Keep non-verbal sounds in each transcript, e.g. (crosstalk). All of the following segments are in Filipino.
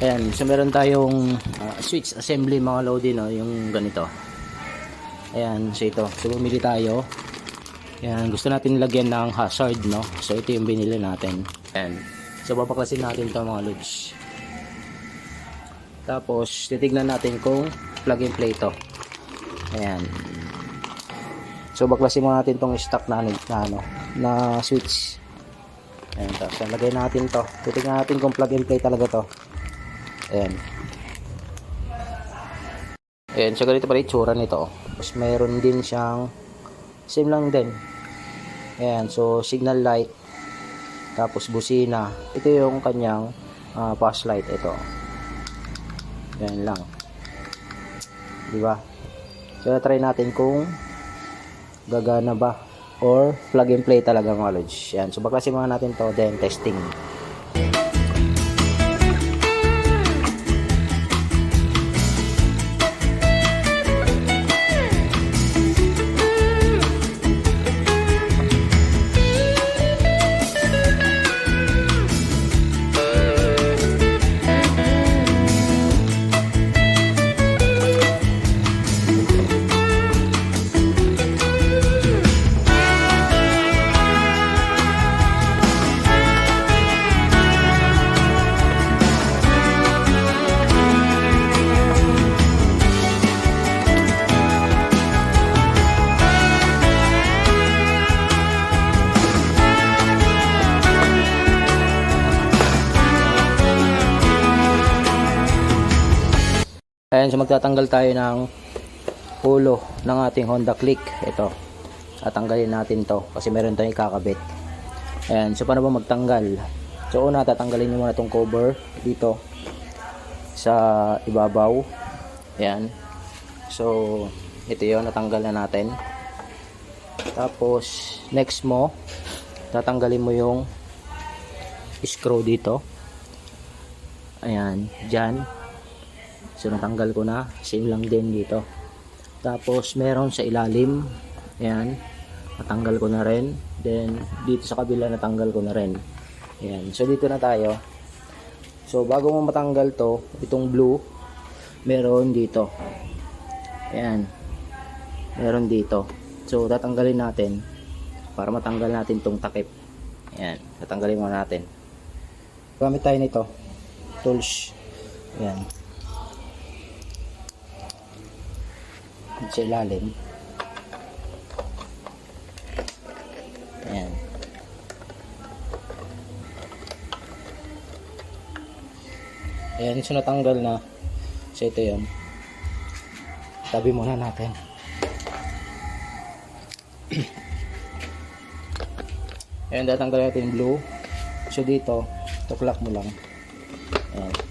Ayan, so meron tayong ah, switch assembly mga lodi, no, yung ganito. Ayan, so ito. So bumili tayo. Ayan, gusto natin lagyan ng hazard, no? So ito yung binili natin. Ayan. So papaklasin natin to mga lods. Tapos titignan natin kung plug and play to. Ayan. So baklasin muna natin tong stock na, ano- na ano, na switch. Ayan, tapos lagay natin to. Titignan natin kung plug and play talaga to. Ayan. Ayan, so ganito pala itsura nito. Tapos mayroon din siyang same lang din. Ayan, so signal light. Tapos busina. Ito yung kanyang ah, pass light ito. Ayan lang. Di ba? So try natin kung gagana ba or plug and play talaga mga lods. Yan. So baklasin muna natin to then testing. Ayan, so magtatanggal tayo ng ulo ng ating Honda Click. Ito. Tatanggalin natin to kasi meron tayong ikakabit. Ayan, so paano ba magtanggal? So una, tatanggalin nyo muna itong cover dito sa ibabaw. Ayan. So, ito yon natanggal na natin. Tapos, next mo, tatanggalin mo yung screw dito. Ayan, dyan. So natanggal ko na, same lang din dito. Tapos meron sa ilalim, ayan, natanggal ko na rin. Then dito sa kabila natanggal ko na rin. Ayan, so dito na tayo. So bago mo matanggal to, itong blue, meron dito. Ayan, meron dito. So tatanggalin natin para matanggal natin tong takip. Ayan, tatanggalin muna natin. Gamit tayo nito, tools. Ayan. Sa ilalim. Ayan. Ayan, so natanggal na. So ito yun. Tabi muna natin. Ayan, tatanggal natin blue. So dito, tuklak mo lang. Ayan.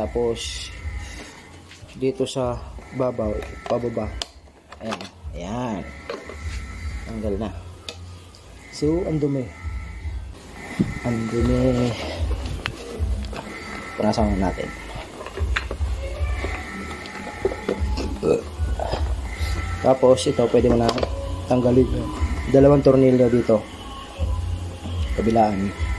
Tapos dito sa babaw, pababa. Ayan. Ayan. Tanggal na. So, ang dumi. Ang dumi. Punasan natin. Tapos ito pwede mo na tanggalin dalawang tornilyo dito. Kabilaan.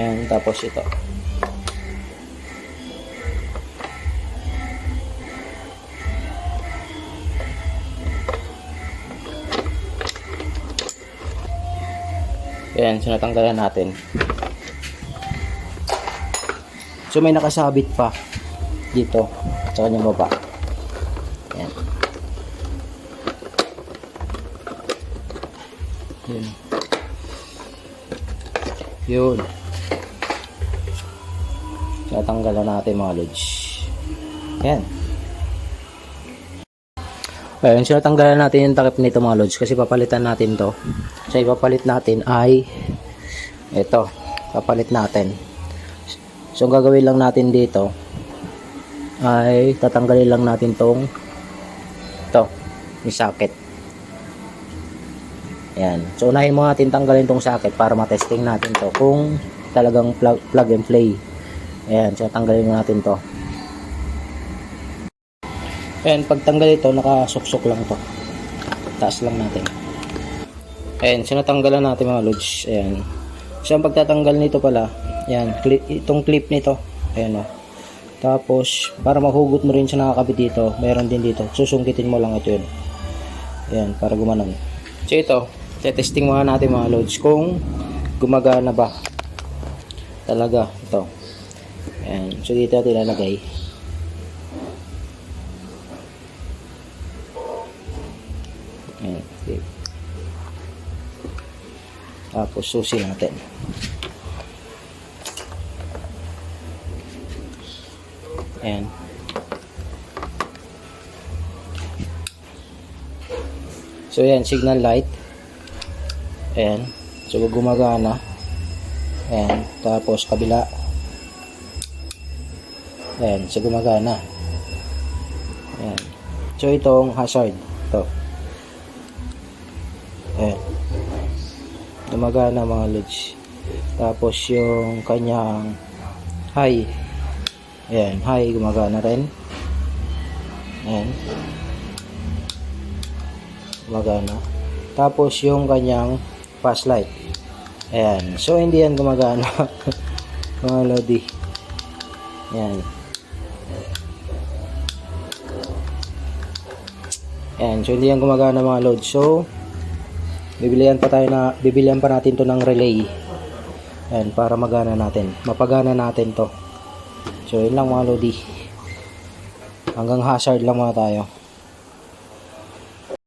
Ayan, tapos ito. Ayan, so natanggalan natin. So may nakasabit pa dito sa kanyang baba. Ayan. Yun. Yun. Natanggalan natin mga lods. Yan. Ayun, so natanggalan natin yung takip nito mga lods kasi papalitan natin to. So ipapalit natin ay ito. Papalit natin. So gagawin lang natin dito ay tatanggalin lang natin tong to, yung socket. Yan. So unahin mo natin tanggalin tong socket para matesting natin to kung talagang plug, plug and play. Ayan, so tanggalin mo natin to. Ayan, pagtanggal ito, nakasuksok lang to. Taas lang natin. Ayan, sinatanggalan natin mga lods. Ayan. So, ang pagtatanggal nito pala, ayan, clip, itong clip nito. Ayan o. Tapos, para mahugot mo rin sa nakakabit dito, meron din dito. Susungkitin mo lang ito yun. Ayan, para gumanon. So, ito, testing muna natin mga loads kung gumagana ba. Talaga, ito. Ayan, so dito natin ilalagay. Ayan, okay. Tapos susi natin. Ayan. So yan, signal light. Ayan. So gumagana. Ayan. Tapos kabila. Ayan. So gumagana. Ayan. So itong hazard. Ito. Ayan. Gumagana mga lods. Tapos yung kanyang high. Ayan. High gumagana rin. Ayan. Gumagana. Tapos yung kanyang fast light. Ayan. So hindi yan gumagana. (laughs) mga lodi. Ayan. Ayan. So hindi yan gumagana mga load. So bibilihan pa tayo na bibilihan pa natin to ng relay. Ayan, para magana natin. Mapagana natin to. So, yun lang mga lodi. Hanggang hazard lang muna tayo.